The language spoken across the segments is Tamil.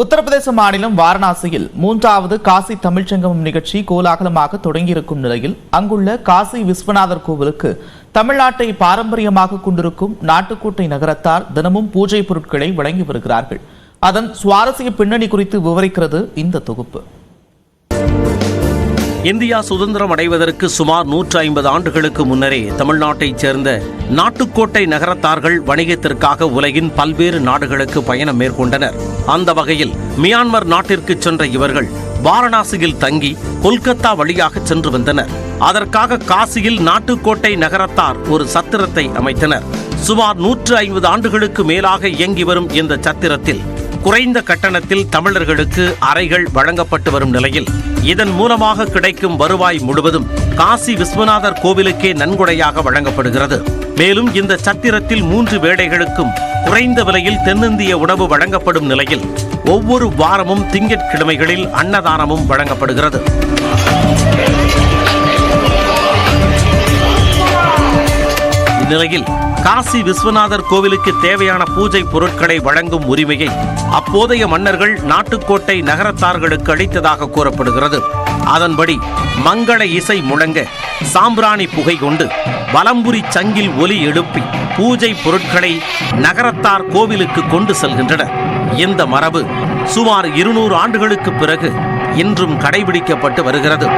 உத்தரப்பிரதேச மாநிலம் வாரணாசியில் மூன்றாவது காசி தமிழ்ச்சங்கமம் நிகழ்ச்சி கோலாகலமாக தொடங்கியிருக்கும் நிலையில் அங்குள்ள காசி விஸ்வநாதர் கோவிலுக்கு தமிழ்நாட்டை பாரம்பரியமாக கொண்டிருக்கும் நாட்டுக்கோட்டை நகரத்தார் தினமும் பூஜை பொருட்களை வழங்கி வருகிறார்கள். அதன் சுவாரஸ்ய பின்னணி குறித்து விவரிக்கிறது இந்த தொகுப்பு. இந்தியா சுதந்திரம் அடைவதற்கு சுமார் நூற்று ஐம்பது ஆண்டுகளுக்கு முன்னரே தமிழ்நாட்டைச் சேர்ந்த நாட்டுக்கோட்டை நகரத்தார்கள் வணிகத்திற்காக உலகின் பல்வேறு நாடுகளுக்கு பயணம் மேற்கொண்டனர். அந்த வகையில் மியான்மர் நாட்டிற்கு சென்ற இவர்கள் வாரணாசியில் தங்கி கொல்கத்தா வழியாக சென்று வந்தனர். அதற்காக காசியில் நாட்டுக்கோட்டை நகரத்தார் ஒரு சத்திரத்தை அமைத்தனர். சுமார் நூற்று ஐம்பது ஆண்டுகளுக்கு மேலாக இயங்கி வரும் இந்த சத்திரத்தில் குறைந்த கட்டணத்தில் தமிழர்களுக்கு அறைகள் வழங்கப்பட்டு வரும் நிலையில் இதன் மூலமாக கிடைக்கும் வருவாய் முழுவதும் காசி விஸ்வநாதர் கோவிலுக்கே நன்கொடையாக வழங்கப்படுகிறது. மேலும் இந்த சத்திரத்தில் மூன்று வேடைகளுக்கும் குறைந்த விலையில் தென்னிந்திய உணவு வழங்கப்படும் நிலையில் ஒவ்வொரு வாரமும் திங்கட்கிழமைகளில் அன்னதானமும் வழங்கப்படுகிறது. இந்நிலையில் காசி விஸ்வநாதர் கோவிலுக்கு தேவையான பூஜை பொருட்களை வழங்கும் உரிமையை அப்போதைய மன்னர்கள் நாட்டுக்கோட்டை நகரத்தார்களுக்கு அளித்ததாக கூறப்படுகிறது. அதன்படி மங்கள இசை முழங்க சாம்பிராணி புகை கொண்டு வலம்புரி சங்கில் ஒலி எழுப்பி பூஜை பொருட்களை நகரத்தார் கோவிலுக்கு கொண்டு செல்கின்றனர். இந்த மரபு சுமார் இருநூறு ஆண்டுகளுக்கு பிறகு இன்றும் கடைபிடிக்கப்பட்டு வருகிறது.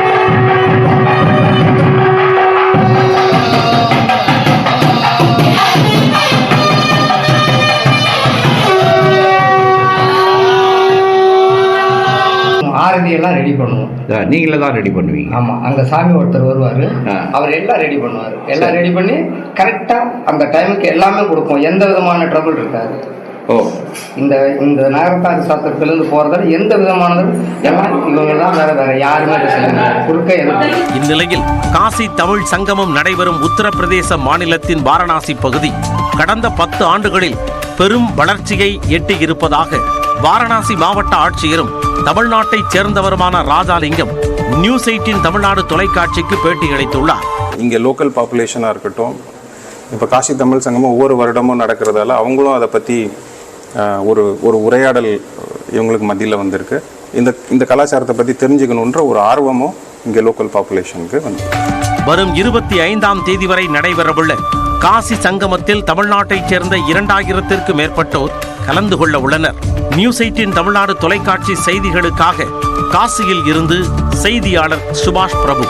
எல்லாம் ரெடி பண்ணுவோம். நீங்களே தான் ரெடி பண்ணுவீங்க. ஆமா அங்க சாமி ஒருத்தர் வருவாரு. அவர் எல்லாம் ரெடி பண்ணுவாரு. எல்லாம் ரெடி பண்ணி கரெக்டா அந்த டைமுக்கு எல்லாமே கொடுப்போம். எந்த விதமான ட்ரபிள் இருக்காது. ஓ. இந்த இந்த நகரத்தார் சாத்திரத்துல இருந்து போறதால எந்த விதமானதும் எல்லாம் இவங்க தான் வேற வேற யாருமே குறுக்க இந்நிலையில் காசி தமிழ் சங்கமம் நடைபெறும் உத்தரப்பிரதேச மாநிலத்தின் வாரணாசி பகுதி கடந்த பத்து ஆண்டுகளில் பெரும் வளர்ச்சியை எட்டியிருப்பதாக வாரணாசி மாவட்ட ஆட்சியரும் தமிழ்நாட்டைச் சேர்ந்தவருமான ராஜாலிங்கம் நியூஸ் எயிட்டின் தமிழ்நாடு தொலைக்காட்சிக்கு பேட்டியளித்துள்ளார் இங்கே லோக்கல் பாப்புலேஷனாக இருக்கட்டும் இப்போ காசி தமிழ் சங்கமம் ஒவ்வொரு வருடமும் நடக்கிறதால அவங்களும் அதை பற்றி ஒரு ஒரு உரையாடல் இவங்களுக்கு மத்தியில் வந்திருக்கு. இந்த இந்த கலாச்சாரத்தை பற்றி தெரிஞ்சுக்கணுன்ற ஒரு ஆர்வமும் இங்கே லோக்கல் பாப்புலேஷனுக்கு வந்து. வரும் இருபத்தி ஐந்தாம் தேதி வரை நடைபெறவுள்ள காசி சங்கமத்தில் தமிழ்நாட்டைச் சேர்ந்த இரண்டாயிரத்திற்கு மேற்பட்டோர் கலந்து கொள்ள உள்ளனர். நியூஸ் எயிட்டின் தமிழ்நாடு தொலைக்காட்சி செய்திகளுக்காக காசியில் இருந்து செய்தியாளர் சுபாஷ் பிரபு.